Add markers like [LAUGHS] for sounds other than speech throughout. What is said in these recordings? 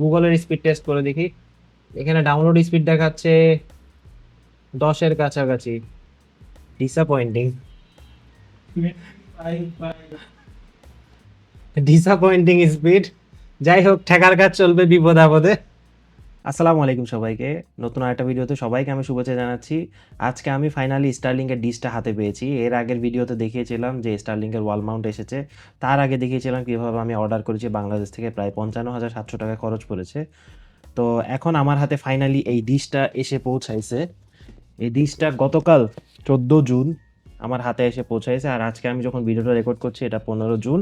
গুগলের speed test করে দেখি। এখানে ডাউনলোড স্পিড দেখাচ্ছে দশের কাছাকাছি। ডিসঅ্যাপয়েন্টিং ডিসঅ্যাপয়েন্টিং স্পিড যাই হোক, ঠেকার কাজ চলবে বিপদ আপদে। আসসালামু আলাইকুম সবাইকে। নতুন আরেকটা ভিডিওতে সবাইকে আমি শুভেচ্ছা জানাচ্ছি। আজকে আমি ফাইনালি স্টারলিংকের ডিসটা হাতে পেয়েছি। এর আগের ভিডিওতে দেখিয়েছিলাম যে স্টারলিংকের ওয়াল মাউন্ট এসেছে। তার আগে দেখিয়েছিলাম কীভাবে আমি অর্ডার করেছি বাংলাদেশ থেকে প্রায় পঞ্চান্ন হাজার সাতশো টাকা খরচ পড়েছে। তো এখন আমার হাতে ফাইনালি এই ডিশটা এসে পৌঁছাইছে। এই ডিশটা গতকাল চোদ্দ জুন আমার হাতে এসে পৌঁছাইছে। আর আজকে আমি যখন ভিডিওটা রেকর্ড করছি, এটা পনেরো জুন।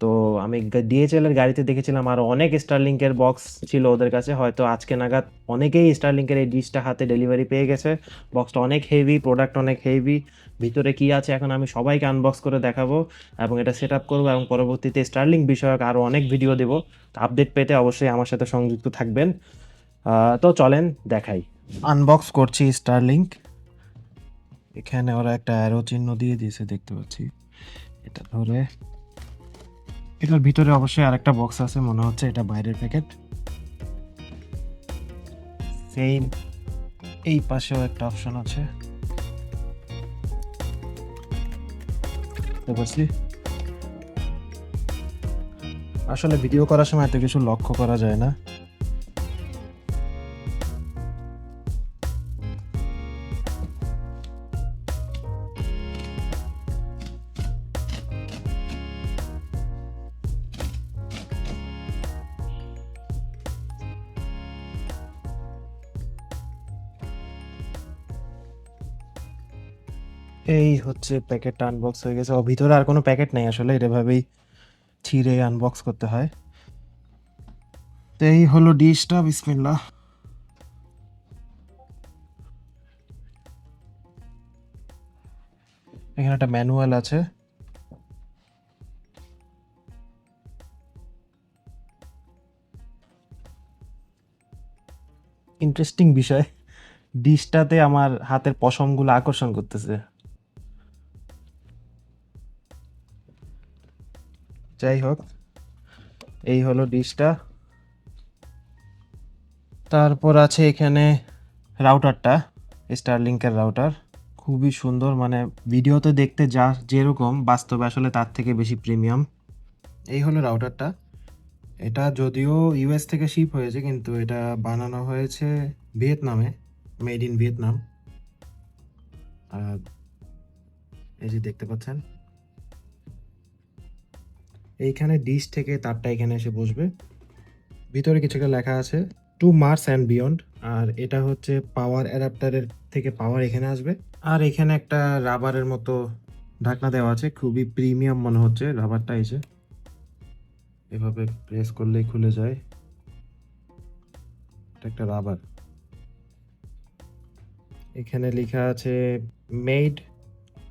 তো আমি ডিএচএল এর গাড়িতে দেখেছিলাম আরও অনেক স্টারলিংকের বক্স ছিল ওদের কাছে। হয়তো আজকে নাগাদ অনেকেই স্টারলিংকের এই ডিশটা হাতে ডেলিভারি পেয়ে গেছে। বক্সটা অনেক হেভি প্রোডাক্ট অনেক হেভি ভিতরে কি আছে এখন আমি সবাইকে আনবক্স করে দেখাবো এবং এটা সেট আপ করব এবং পরবর্তীতে স্টারলিং বিষয়ক আরও অনেক ভিডিও দেবো। আপডেট পেতে অবশ্যই আমার সাথে সংযুক্ত থাকবেন। তো চলেন দেখাই। আনবক্স করছি স্টারলিংক এখানে ওরা একটা অ্যারো চিহ্ন দিয়ে দিয়েছে, দেখতে পাচ্ছি। এটা ধরে এটার ভিতরে অবশ্যই আরেকটা বক্স আছে, মনে হচ্ছে এটা বাইরের প্যাকেট সেম এই পাশেও একটা অপশন আছে। আসলে ভিডিও করার সময় এত কিছু লক্ষ্য করা যায় না। এই হচ্ছে প্যাকেটটা আনবক্স হয়ে গেছে। ও, ভিতরে আর কোনো প্যাকেট নেই আসলে, এটা ভাবেই ছিঁড়ে আনবক্স করতে হয়। তো এই হলো ডিশটা বিসমিল্লা এখানে একটা ম্যানুয়াল আছে। ইন্টারেস্টিং বিষয়। ডিশটাতে আমার হাতের পশমগুলো আকর্ষণ করতেছে। যাই হোক, এই হলো ডিশটা। তারপর আছে এখানে রাউটারটা, স্টারলিংকের রাউটার। খুবই সুন্দর মানে ভিডিওতে দেখতে যা যেরকম, বাস্তবে আসলে তার থেকে বেশি প্রিমিয়াম। এই হলো রাউটারটা। এটা যদিও ইউএস থেকে শিপ হয়েছে, কিন্তু এটা বানানো হয়েছে ভিয়েতনামে, মেড ইন ভিয়েতনাম। আর এই যে দেখতে পাচ্ছেন এইখানে ডিশ থেকে তারটা এখানে এসে বসবে। ভিতরে কিছু একটা লেখা আছে টু মার্স অ্যান্ড বিয়ন্ড আর এটা হচ্ছে পাওয়ার অ্যাডাপ্টারের থেকে পাওয়ার এখানে আসবে। আর এখানে একটা রাবারের মতো ঢাকনা দেওয়া আছে, খুবই প্রিমিয়াম মনে হচ্ছে রাবারটা এসে এভাবে প্রেস করলেই খুলে যায়। এটা একটা রাবার। এখানে লেখা আছে made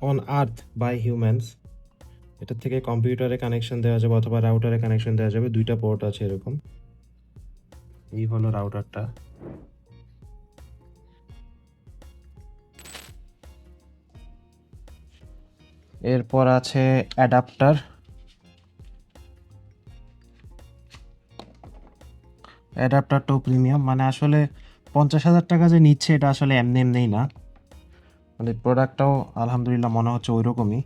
on earth by humans এটা থেকে কম্পিউটারে কানেকশন দেওয়া যাবে অথবা রাউটারে কানেকশন দেওয়া যাবে, দুইটা পোর্ট আছে এরকম। এই হলো রাউটারটা এরপর আছে অ্যাডাপ্টার অ্যাডাপ্টারটাও প্রিমিয়াম মানে আসলে পঞ্চাশ হাজার টাকা যে নিচ্ছে, এটা আসলে এমনি এমনিই না। মানে প্রোডাক্টটাও আলহামদুলিল্লাহ মনে হচ্ছে ওই রকমই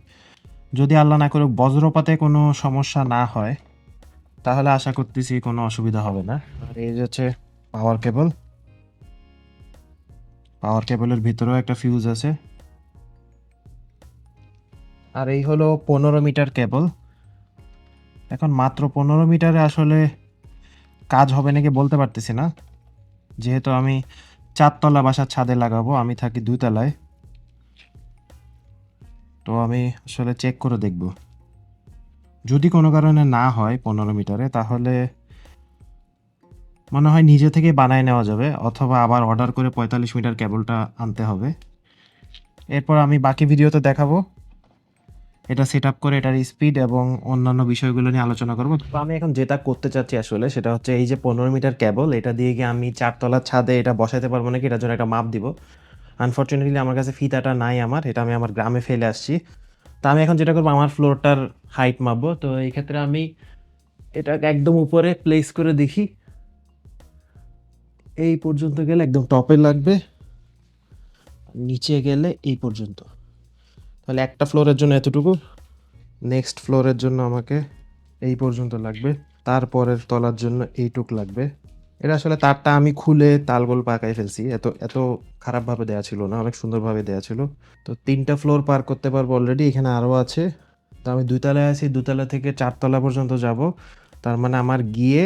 যদি আল্লাহ না করে বজ্রপাতে কোনো সমস্যা না হয়, তাহলে আশা করতেছি কোনো অসুবিধা হবে না। আর এই যে হচ্ছে পাওয়ার কেবল পাওয়ার কেবলের ভিতরেও একটা ফিউজ আছে। আর এই হলো পনেরো মিটার কেবল এখন মাত্র পনেরো মিটারে আসলে কাজ হবে নাকি বলতে পারতেছি না। যেহেতু আমি চারতলা বাসার ছাদে লাগাবো, আমি থাকি দুতলায় তো আমি আসলে চেক করে দেখব। যদি কোনো কারণে না হয় পনেরো মিটারে, তাহলে মনে হয় নিজে থেকে বানায় নেওয়া যাবে, অথবা আবার অর্ডার করে পঁয়তাল্লিশ মিটার কেবলটা আনতে হবে। এরপর আমি বাকি ভিডিওতে দেখাবো। এটা সেট আপ করে, এটার স্পিড এবং অন্যান্য বিষয়গুলো নিয়ে আলোচনা করব। তো আমি এখন যেটা করতে চাচ্ছি আসলে, সেটা হচ্ছে এই যে পনেরো মিটার কেবল এটা দিয়ে গিয়ে আমি চারতলার ছাদে এটা বসাতে পারব নাকি? এটার জন্য একটা মাপ দিব। আনফর্চুনেটলি আমার কাছে ফিতাটা নাই আমার, এটা আমি আমার গ্রামে ফেলে আসছি। তা আমি এখন যেটা করব, আমার ফ্লোরটার হাইট মাপবো। তো এই ক্ষেত্রে আমি এটা একদম উপরে প্লেস করে দেখি। এই পর্যন্ত গেলে একদম টপে লাগবে। নিচে গেলে এই পর্যন্ত। তাহলে একটা ফ্লোরের জন্য এতটুকু। নেক্সট ফ্লোরের জন্য আমাকে এই পর্যন্ত লাগবে। তারপরের তলার জন্য এইটুক লাগবে। এটা আসলে তারটা আমি খুলে তালগোল পাকাই ফেলছি। এত এত খারাপভাবে দেওয়া ছিল না, অনেক সুন্দরভাবে দেওয়া ছিল। তো তিনটা ফ্লোর পার করতে পারব অলরেডি এখানে আরও আছে। তো আমি দুতলায় আছি দুতলা থেকে চারতলা পর্যন্ত যাব। তার মানে আমার গিয়ে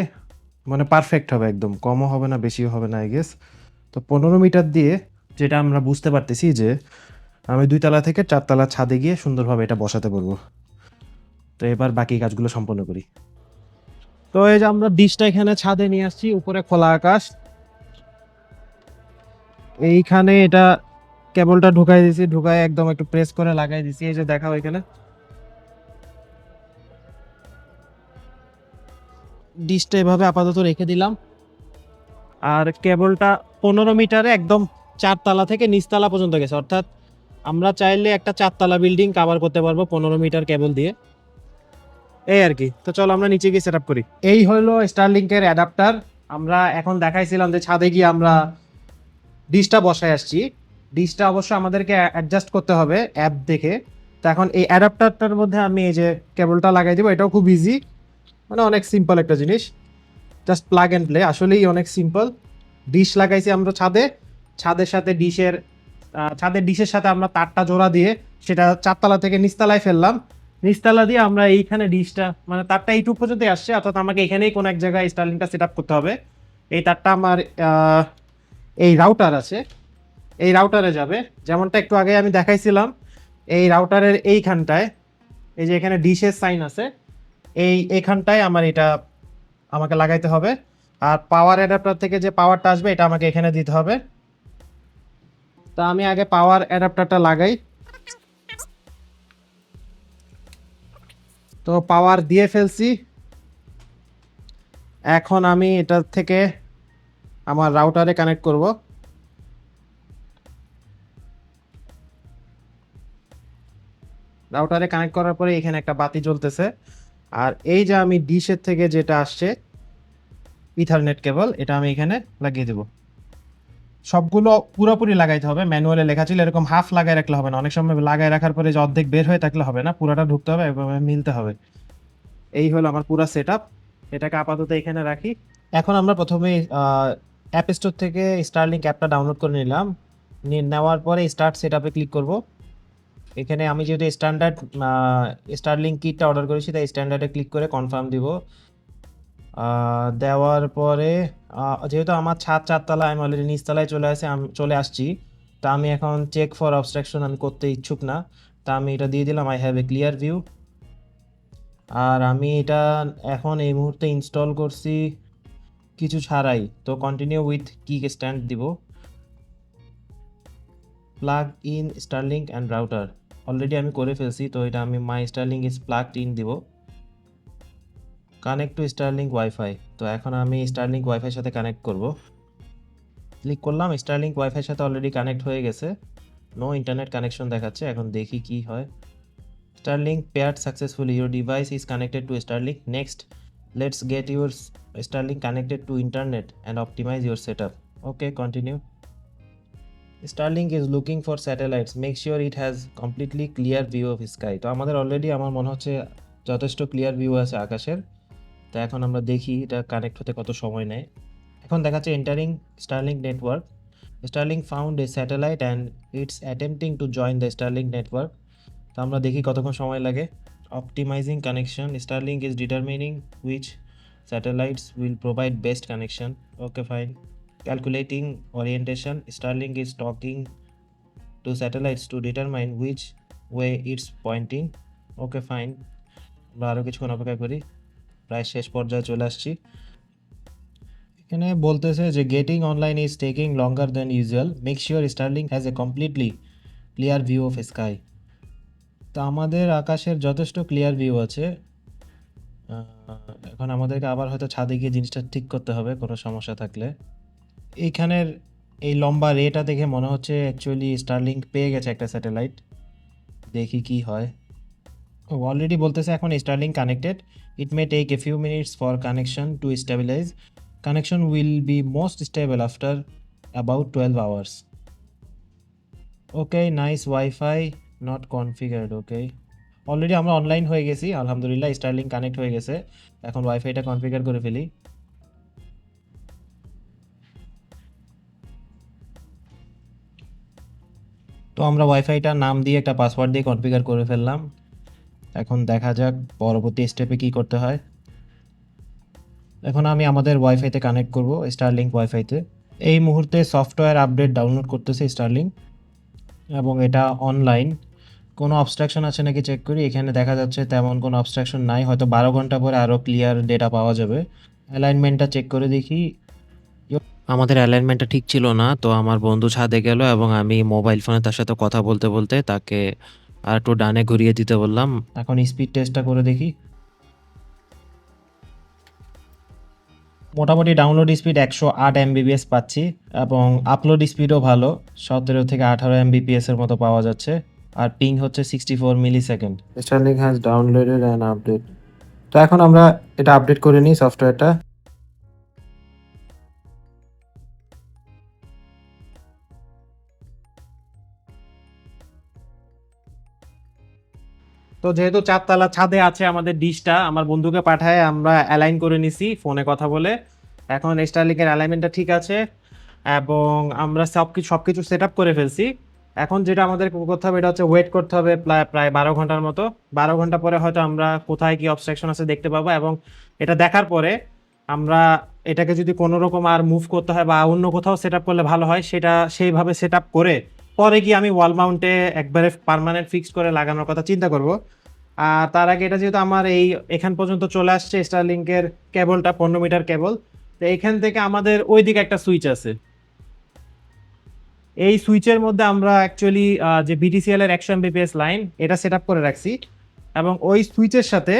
মানে পারফেক্ট হবে একদম, কমও হবে না, বেশিও হবে না আই গেস তো পনেরো মিটার দিয়ে যেটা আমরা বুঝতে পারতেছি যে আমি দুইতলা থেকে চারতলা ছাদে গিয়ে সুন্দরভাবে এটা বসাতে পারব। তো এবার বাকি কাজগুলো সম্পন্ন করি। তো এই যে আমরা ডিশটা এখানে ছাদে নিয়ে আসছি, উপরে খোলা আকাশ। এইখানে এটা কেবলটা ঢুকাই দিয়েছি, ঢুকাই একদম একটু প্রেস করে লাগাই দিয়েছি, এই যে দেখাও এখানে। ডিশটা এভাবে আপাতত রেখে দিলাম। আর কেবলটা পনেরো মিটারে একদম চারতলা থেকে নিচতলা পর্যন্ত গেছে। অর্থাৎ আমরা চাইলে একটা চারতলা বিল্ডিং কভার করতে পারব পনেরো মিটার কেবল দিয়ে। এই আর কি। তো চলো আমরা নিচে গিয়ে সেট করি। এই হলো স্টারলিংকের অ্যাডাপ্টার আমরা এখন দেখাইছিলাম যে ছাদে গিয়ে আমরা ডিশটা বসায় আসছি। ডিশটা অবশ্য আমাদেরকে অ্যাডজাস্ট করতে হবে অ্যাপ দেখে। তো এখন এই অ্যাডাপ্টারটার মধ্যে আমি এই যে কেবলটা লাগাই দিব, এটাও খুব ইজি মানে অনেক সিম্পল একটা জিনিস। জাস্ট প্লাগ অ্যান্ড প্লে আসলেই অনেক সিম্পল ডিশ লাগাইছি আমরা ছাদে। ছাদের সাথে ডিশের ছাদের ডিশের সাথে আমরা তারটা জোড়া দিয়ে সেটা চারতলা থেকে নিচতলায় ফেললাম। নিচতলা দিয়ে আমরা এইখানে ডিশটা মানে তারটা এইটুক পর্যন্ত আসছে, অর্থাৎ আমাকে এখানেই কোনো এক জায়গায় স্টার্লিংটা সেট করতে হবে। এই তারটা আমার এই রাউটার আছে। এই রাউটারে যাবে। যেমনটা একটু আগে আমি দেখাইছিলাম, এই রাউটারের এইখানটায়, এই যে এখানে ডিশের সাইন আছে, এই এখানটায় আমার এটা আমাকে লাগাইতে হবে। আর পাওয়ার অ্যাডাপ্টার থেকে যে পাওয়ারটা আসবে, এটা আমাকে এখানে দিতে হবে। তা আমি আগে পাওয়ার অ্যাডাপ্টারটা লাগাই। তো পাওয়ার দিয়ে ফেলছি। এখন আমি এটা থেকে আমার রাউটারে কানেক্ট করব। রাউটারে কানেক্ট করার পরে এখানে একটা বাতি জ্বলতেছে। আর এই যে আমি ডিশের থেকে যেটা আসছে ইথারনেট কেবল এটা আমি এখানে লাগিয়ে দেব। সবগুলো পুরোপুরি লাগাইতে হবে। ম্যানুয়ালে লেখা ছিল এরকম হাফ লাগাই রাখলে হবে না। অনেক সময় লাগাই রাখার পরে যে অর্ধেক বের হয়ে থাকলে হবে না, পুরাটা ঢুকতে হবে এভাবে মিলতে হবে। এই হলো আমার পুরো সেট আপ এটাকে আপাতত এখানে রাখি। এখন আমরা প্রথমে অ্যাপ স্টোর থেকে স্টারলিংক অ্যাপটা ডাউনলোড করে নিলাম। নেওয়ার পরে স্টার্ট সেট আপে ক্লিক করব। এখানে আমি যেহেতু স্ট্যান্ডার্ড স্টারলিংক কিটটা অর্ডার করেছি, তাই স্ট্যান্ডার্ডে ক্লিক করে কনফার্ম দিব। দেওয়ার পরে যেহেতু আমার ছাদ চারতলা আমি অলরেডি নিচতলায় চলে আসে, আমি চলে আসছি, তা আমি এখন চেক ফর অবস্ট্রাকশন আমি করতে ইচ্ছুক না। তা আমি এটা দিয়ে দিলাম I have a clear view আর আমি এটা এখন এই মুহূর্তে ইনস্টল করছি কিছু ছাড়াই, তো কন্টিনিউ উইথ কিক স্ট্যান্ড দিব। Plug in Starlink and router already আমি করে ফেলছি, তো এটা আমি my Starlink is plugged in দিব। কানেক্ট টু স্টারলিংক ওয়াইফাই তো এখন আমি স্টারলিংক ওয়াইফাইয়ের সাথে কানেক্ট করব ক্লিক করলাম স্টারলিংক ওয়াইফাইয়ের সাথে অলরেডি কানেক্ট হয়ে গেছে নো ইন্টারনেট কানেকশন দেখাচ্ছে এখন দেখি কি হয় Starlink paired successfully. Your device is connected to Starlink. Next, let's get your s- Starlink connected to internet and optimize your setup. Okay, continue. Starlink is looking for satellites. Make sure it has completely clear view of sky. তো আমাদের already আমার মনে হচ্ছে যথেষ্ট clear view আছে আকাশের তো এখন আমরা দেখি এটা কানেক্ট হতে কত সময় নেয়। এখন দেখাচ্ছে entering Starlink network Starlink found a satellite and it's attempting to join the Starlink network তো আমরা দেখি কতক্ষণ সময় লাগে। Optimizing connection Starlink is determining which satellites will provide best connection okay fine calculating orientation Starlink is talking to satellites to determine which way it's pointing okay fine আমরা আরও কিছুক্ষণ অপেক্ষা করি। প্রায় শেষ পর্যায়ে চলে আসছি। এখানে বলতেছে যে getting online is taking longer than usual make sure Starlink has a completely clear view of sky তো আমাদের আকাশের যথেষ্ট ক্লিয়ার ভিউ আছে। এখন আমাদেরকে আবার হয়তো ছাদে গিয়ে জিনিসটা ঠিক করতে হবে, কোনো সমস্যা থাকলে। এইখানের এই লম্বা রেটা দেখে মনে হচ্ছে অ্যাকচুয়ালি স্টারলিংক পেয়ে গেছে একটা স্যাটেলাইট দেখি কি হয়। অলরেডি বলতেছে এখন Starlink connected it may take a few minutes for connection to stabilize connection will be most stable after about twelve hours okay nice WiFi not configured okay already আমরা online হয়ে গেছি, আলহামদুলিল্লাহ starling connect হয়ে গেছে। এখন ওয়াইফাইটা configure করে ফেলি। তো আমরা ওয়াইফাইটা নাম দিয়ে একটা পাসওয়ার্ড দিয়ে কনফিগার করে ফেললাম। এখন দেখা যাক পরবর্তী স্টেপে কি করতে হয়। এখন আমি আমাদের ওয়াইফাইতে কানেক্ট করব স্টারলিংক ওয়াইফাইতে এই মুহূর্তে সফটওয়্যার আপডেট ডাউনলোড করতেছে স্টারলিংক এবং এটা অনলাইন কোনো অবস্ট্রাকশন আছে নাকি চেক করি? এখানে দেখা যাচ্ছে তেমন কোনো অবস্ট্রাকশন নাই, হয়তো বারো ঘণ্টা পরে আরও ক্লিয়ার ডেটা পাওয়া যাবে। অ্যালাইনমেন্টটা চেক করে দেখি। আমাদের অ্যালাইনমেন্টটা ঠিক ছিল না, তো আমার বন্ধু ছাদে গেল এবং আমি মোবাইল ফোনে তার সাথে কথা বলতে বলতে তাকে আর একটু ডানে ঘুরিয়ে দিতে বললাম। এখন স্পিড টেস্টটা করে দেখি। মোটামুটি ডাউনলোড স্পিড একশো আট এমবিপিএস পাচ্ছি এবং আপলোড স্পিডও ভালো। সতেরো থেকে আঠারো এমবিপিএস এর মতো পাওয়া যাচ্ছে। আর পিং হচ্ছে sixty four millisecond Starlink has downloaded and update তো এখন আমরা এটা আপডেট করে নিই সফটওয়্যারটা তো যেহেতু চারতলা ছাদে আছে আমাদের ডিশটা, আমার বন্ধুকে পাঠায়, আমরা অ্যালাইন করে নিছি, ফোনে কথা বলে। এখন স্টারলিংকের অ্যালাইনমেন্টটা ঠিক আছে, এবং আমরা সব কিছু সব কিছু সেট আপ করে ফেলছি। এখন যেটা আমাদের করতে হবে, এটা হচ্ছে ওয়েট করতে হবে প্রায় প্রায় বারো ঘণ্টার মতো। বারো ঘণ্টা পরে হয়তো আমরা কোথায় কি অবস্ট্রাকশন আছে দেখতে পাবো, এবং এটা দেখার পরে আমরা এটাকে যদি কোনো রকম আর মুভ করতে হয় বা অন্য কোথাও সেট করলে ভালো হয়, সেটা সেইভাবে সেট করে পরে কি আমি ওয়াল মাউন্টে একবারে পার্মানেন্ট ফিক্সড করে লাগানোর কথা চিন্তা করব। তার আগে এটা যেহেতু আমার এই এখান পর্যন্ত চলে আসছে স্টারলিংকের কেবলটা, পনেরো মিটার কেবল, তো এইখান থেকে আমাদের ওই দিকে একটা সুইচ আছে। এই সুইচের মধ্যে আমরা অ্যাকচুয়ালি যে বিটিসিএল এর একশো এমবিপিএস লাইন এটা সেট করে রাখছি। এবং ওই সুইচের সাথে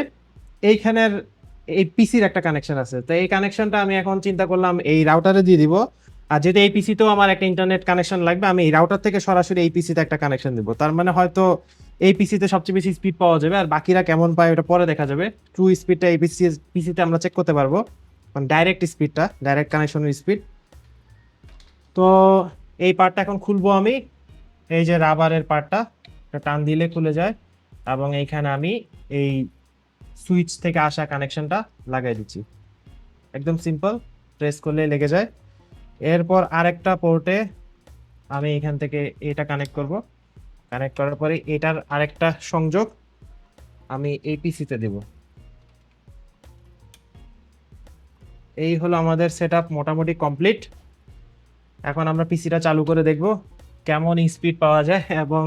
এইখানের এই পিসির একটা কানেকশন আছে। তো এই কানেকশনটা আমি এখন চিন্তা করলাম এই রাউটারে দিয়ে দিব। আর যেহেতু এই পিসিতেও আমার একটা ইন্টারনেট কানেকশন লাগবে, আমি এই রাউটার থেকে সরাসরি এই পিসিতে একটা কানেকশন দিব। তার মানে হয়তো এই পিসিতে সবচেয়ে বেশি স্পিড পাওয়া যাবে, আর বাকিরা কেমন পায় ওটা পরে দেখা যাবে। ট্রু স্পিডটা এই পিসি পিসিতে আমরা চেক করতে পারব। মানে ডাইরেক্ট স্পিডটা ডাইরেক্ট কানেকশনের স্পিড তো এই পার্টটা এখন খুলবো আমি। এই যে রাবারের পার্টটা এটা টান দিলে খুলে যায়। এবং এইখানে আমি এই সুইচ থেকে আসা কানেকশনটা লাগাই দিচ্ছি। একদম সিম্পল প্রেস করলে লেগে যায়। এরপর আরেকটা পোর্টে আমি এখান থেকে এটা কানেক্ট করব। কানেক্ট করার পরে এটার আরেকটা সংযোগ আমি এই পিসিতে দেব। এই হলো আমাদের সেটআপ মোটামুটি কমপ্লিট এখন আমরা পিসিটা চালু করে দেখব কেমন স্পিড পাওয়া যায় এবং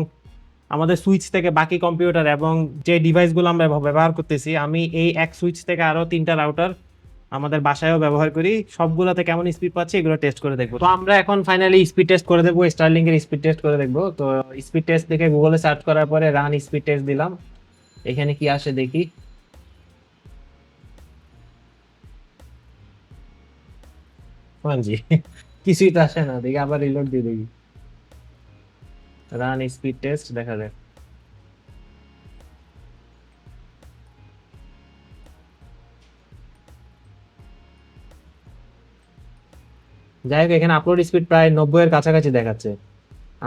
আমাদের সুইচ থেকে বাকি কম্পিউটার এবং যে ডিভাইসগুলো আমরা ব্যবহার করতেছি, আমি এই এক সুইচ থেকে আরও তিনটা রাউটার আমাদের বাসায়ও ব্যবহার করি। সবগুলোতে কেমন স্পিড পাচ্ছি এগুলো টেস্ট করে দেখব। তো আমরা এখন ফাইনালি স্পিড টেস্ট করে দেখব স্টারলিং এর স্পিড টেস্ট করে দেখব। তো স্পিড টেস্ট দেখে গুগলে সার্চ করার পরে রান স্পিড টেস্ট দিলাম। এখানে কি আসে দেখি। জি [LAUGHS] কিছুই তো আসে না, দেখি আবার রিলোড দিয়ে দেখি। রান স্পিড টেস্ট দেখা যাক। যাই হোক, এখানে আপলোড স্পিড প্রায় নব্বই এর কাছাকাছি দেখাচ্ছে।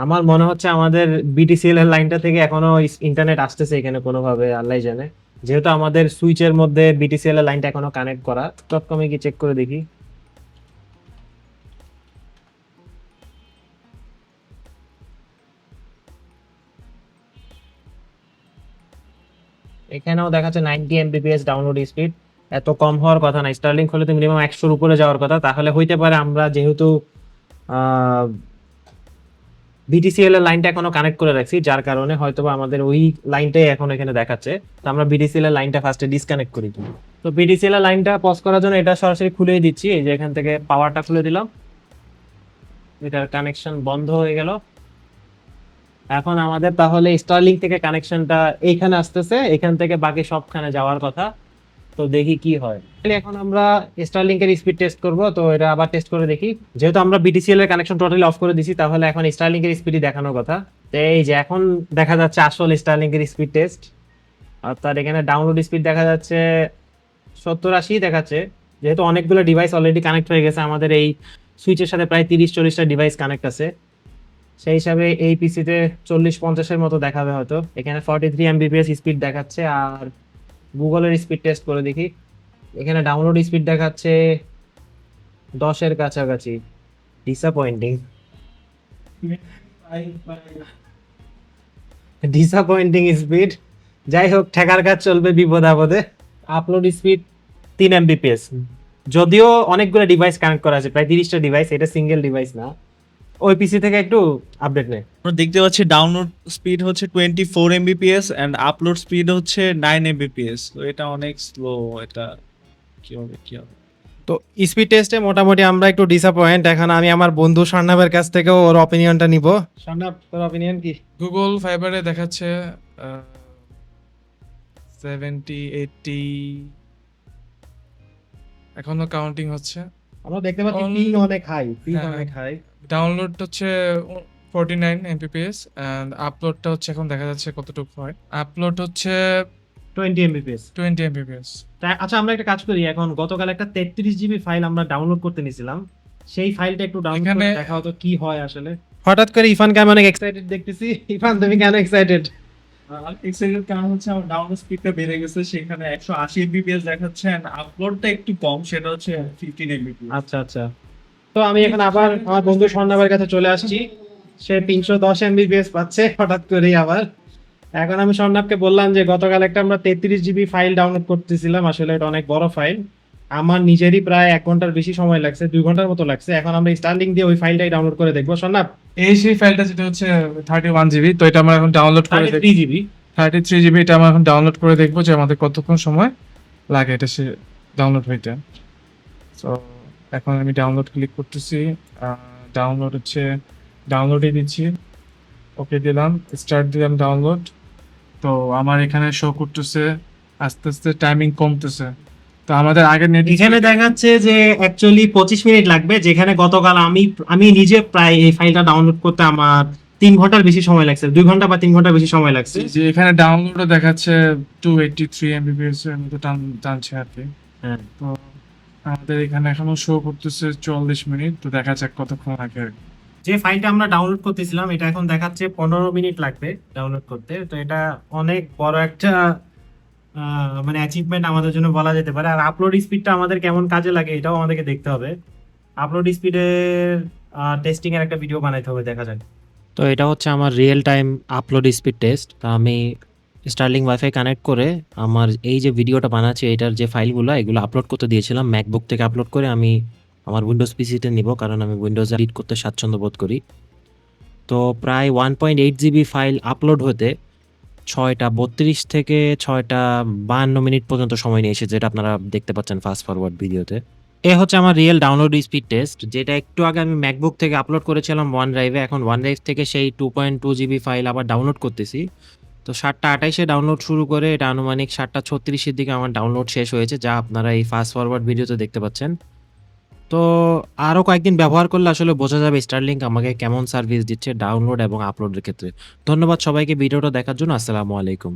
আমার মনে হচ্ছে আমাদের বিটিসিএল এর লাইনটা থেকে এখনও ইন্টারনেট আসতেছে এখানে কোনোভাবে আল্লাহ জানে। যেহেতু আমাদের সুইচের মধ্যে বিটিসিএল এর লাইনটা এখনও কানেক্ট করা ডট কমে কি চেক করে দেখি। এখানেও দেখাচ্ছে নাইনটি এমবিপিএস ডাউনলোড স্পিড এত কম হওয়ার কথা না। স্টার্লিং হলে তো মিনিমাম একশোর উপরে যাওয়ার কথা। তাহলে হইতে পারে আমরা যেহেতু বিটিসিএল এর লাইনটা এখনও কানেক্ট করে রাখছি, যার কারণে হয়তো আমাদের ওই লাইনটাই এখন এখানে দেখাচ্ছে। তো আমরা বিটিসিএল এর লাইনটা ফার্স্টে ডিসকানেক্ট করি। তো বিটিসিএল এর লাইনটা পজ করার জন্য এটা সরাসরি খুলেই দিচ্ছি। এই যে এখান থেকে পাওয়ারটা খুলে দিলাম। এটার কানেকশন বন্ধ হয়ে গেল। এখন আমাদের তাহলে স্টারলিং থেকে কানেকশনটা এইখানে আসতেছে। এখান থেকে বাকি সবখানে যাওয়ার কথা। তো দেখি কি হয়। এখন আমরা স্টারলিংক এর স্পিড টেস্ট করব, তো এটা আবার টেস্ট করে দেখি। যেহেতু আমরা বিটিসিএল এর কানেকশন টোটালি অফ করে দিছি, তাহলে এখন স্টারলিংক এর স্পিডই দেখানোর কথা। তো এই যে এখন দেখা যাচ্ছে আসল স্টারলিংক এর স্পিড টেস্ট অর্থাৎ এখানে ডাউনলোড স্পিড দেখা যাচ্ছে সত্তর আশি দেখাচ্ছে। যেহেতু অনেকগুলো ডিভাইস অলরেডি কানেক্ট হয়ে গেছে, আমাদের এই সুইচের সাথে প্রায় তিরিশ চল্লিশটা ডিভাইস কানেক্ট আছে। সেই হিসাবে এই পিসিতে চল্লিশ পঞ্চাশের মতো দেখাবে হয়তো। এখানে ফর্টি থ্রি এমবিপিএস স্পিড দেখাচ্ছে, আর গুগলের স্পিড টেস্ট করে দেখি। এখানে ডাউনলোড স্পিড দেখাচ্ছে দশের কাছাকাছি। ডিসঅ্যাপয়েন্টিং ডিসঅ্যাপয়েন্টিং স্পিড যাই হোক, ঠেকার কাজ চলবে বিপদ আপদে। আপলোড স্পিড তিন এমবিপিএস যদিও অনেকগুলো ডিভাইস কানেক্ট করা আছে, প্রায় তিরিশটা ডিভাইস এটা সিঙ্গেল ডিভাইস না। ওই পিসি থেকে একটু আপডেট নেই। আমরা দেখতে পাচ্ছি ডাউনলোড স্পিড হচ্ছে twenty four Mbps and upload speed হচ্ছে নাইন এমবিপিএস তো এটা অনেক স্লো এটা কি হবে কি হবে? তো স্পিড টেস্টে মোটামুটি আমরা একটু ডিসঅ্যাপয়েন্ট এখন আমি আমার বন্ধু স্বর্ণাবের কাছ থেকেও ওর অপিনিয়নটা নিব। স্বর্ণাব তোর অপিনিয়ন কি? গুগল ফাইবারে দেখাচ্ছে সেভেন্টি এইটটি এখনও কাউন্টিং হচ্ছে। আমরা দেখতে পাচ্ছি পিং অনেক হাই পিং হ্যাঁ, অনেক হাই ডাউনলোড হচ্ছে ফোরটি নাইন এমপিপিএস অ্যান্ড আপলোডটা হচ্ছে এখন দেখা যাচ্ছে কতটুকু হয়। আপলোড হচ্ছে টোয়েন্টি এমবিপিএস টোয়েন্টি এমপিপিএস আচ্ছা আমরা একটা কাজ করি এখন গতকাল একটা তেত্রিশ জিবি ফাইল আমরা ডাউনলোড করতে নিয়েছিলাম। সেই ফাইলটা একটু ডাউনলোড করে দেখা হতো কি হয় আসলে। হঠাৎ করে ইরফানকে আমি অনেক এক্সাইটেড দেখতেছি। ইরফান তুমি কেন এক্সাইটেড এক্সাইটেড কারণ হচ্ছে আমার ডাউনলোড স্পিডটা বেড়ে গেছে সেখানে একশো আশি এমবিপিএস দেখাচ্ছে অ্যান্ড আপলোডটা একটু কম সেটা হচ্ছে ফিফটিন এমবিপিএস আচ্ছা আচ্ছা। তো আমি এখন আবার আমার বন্ধু স্বর্ণাবের কাছে চলে আসছি। সে তিনশো দশ এমবিপিএস পাচ্ছে হঠাৎ করেই আবার। এখন আমি স্বর্ণাবকে বললাম যে গতকাল একটা আমরা তেত্রিশ জিবি ফাইল ডাউনলোড করতেছিলাম আসলে এটা অনেক বড় ফাইল আমার নিজেরই প্রায় এক ঘণ্টার বেশি সময় লাগছে দুই ঘণ্টার মতো লাগছে। এখন আমরা স্টার্লিং দিয়ে ওই ফাইলটাই ডাউনলোড করে দেখব। স্বর্ণাব? এই সেই ফাইলটা যেটা হচ্ছে থার্টি ওয়ান জিবি তো এটা আমরা এখন ডাউনলোড করে three GB thirty three GB এটা আমরা এখন ডাউনলোড করে দেখব যে আমাদের কতক্ষণ সময় লাগে এটা সে ডাউনলোড হইতে। তো এখন আমি ডাউনলোড ক্লিক করতেছি। ডাউনলোড হচ্ছে ডাউনলোডে দিচ্ছি। ওকে দিলাম স্টার্ট দিলাম ডাউনলোড তো আমার এখানে শো করতেছে আস্তে আস্তে টাইমিং কমতেছে। তো আমাদের আগের নেট এখানে দেখাচ্ছে যে অ্যাকচুয়ালি পঁচিশ মিনিট লাগবে যেখানে গতকাল আমি আমি নিজে প্রায় এই ফাইলটা ডাউনলোড করতে আমার তিন ঘণ্টার বেশি সময় লাগছে দুই ঘণ্টা বা তিন ঘণ্টার বেশি সময় লাগছে। যে এখানে ডাউনলোডও দেখাচ্ছে টু এইটটি থ্রি এমবিপিএস এর মতো টান টানছে আর কি। হ্যাঁ। তো আমাদের এখানে এখনও শো করতেছে চল্লিশ মিনিট তো দেখা যাক কতক্ষণ আগে আর কি। যে ফাইলটা আমরা ডাউনলোড করতেছিলাম এটা এখন দেখাচ্ছে পনেরো মিনিট লাগবে ডাউনলোড করতে। তো এটা অনেক বড় একটা মানে অ্যাচিভমেন্ট আমাদের জন্য বলা যেতে পারে। আর আপলোড স্পিডটা আমাদের কেমন কাজে লাগে এটাও আমাদেরকে দেখতে হবে। আপলোড স্পিডের টেস্টিং এর একটা ভিডিও বানাইতে হবে দেখা যাক। তো এটা হচ্ছে আমার real time upload speed test তা আমি স্টার্লিং ওয়াইফাই কানেক্ট করে আমার এই যে ভিডিওটা বানাচ্ছি, এটার যে ফাইলগুলো এগুলো আপলোড করতে দিয়েছিলাম। ম্যাকবুক থেকে আপলোড করে আমি আমার উইন্ডোজ পিসিতে নিব, কারণ আমি উইন্ডোজ এডিট করতে স্বাচ্ছন্দ্য বোধ করি। তো প্রায় one point eight GB file upload হতে ছয়টা বত্রিশ থেকে ছয়টা বাহান্ন মিনিট পর্যন্ত সময় নিয়েছে, যেটা আপনারা দেখতে পাচ্ছেন ফাস্ট ফরওয়ার্ড ভিডিওতে। এ হচ্ছে আমার রিয়েল ডাউনলোড স্পিড টেস্ট যেটা একটু আগে আমি ম্যাকবুক থেকে আপলোড করেছিলাম ওয়ান ড্রাইভে এখন ওয়ান ড্রাইভ থেকে সেই two point two GB file আবার ডাউনলোড করতেছি। তো সাতটা আঠাইশে ডাউনলোড শুরু করে এটা আনুমানিক সাতটা ছত্রিশের দিকে আমার ডাউনলোড শেষ হয়েছে, যা আপনারা এই ফাস্ট ফরওয়ার্ড ভিডিওতে দেখতে পাচ্ছেন। তো আরও কয়েকদিন ব্যবহার করলে আসলে বোঝা যাবে স্টারলিংক আমাকে কেমন সার্ভিস দিচ্ছে ডাউনলোড এবং আপলোডের ক্ষেত্রে। ধন্যবাদ সবাইকে ভিডিওটা দেখার জন্য আসসালামু আলাইকুম।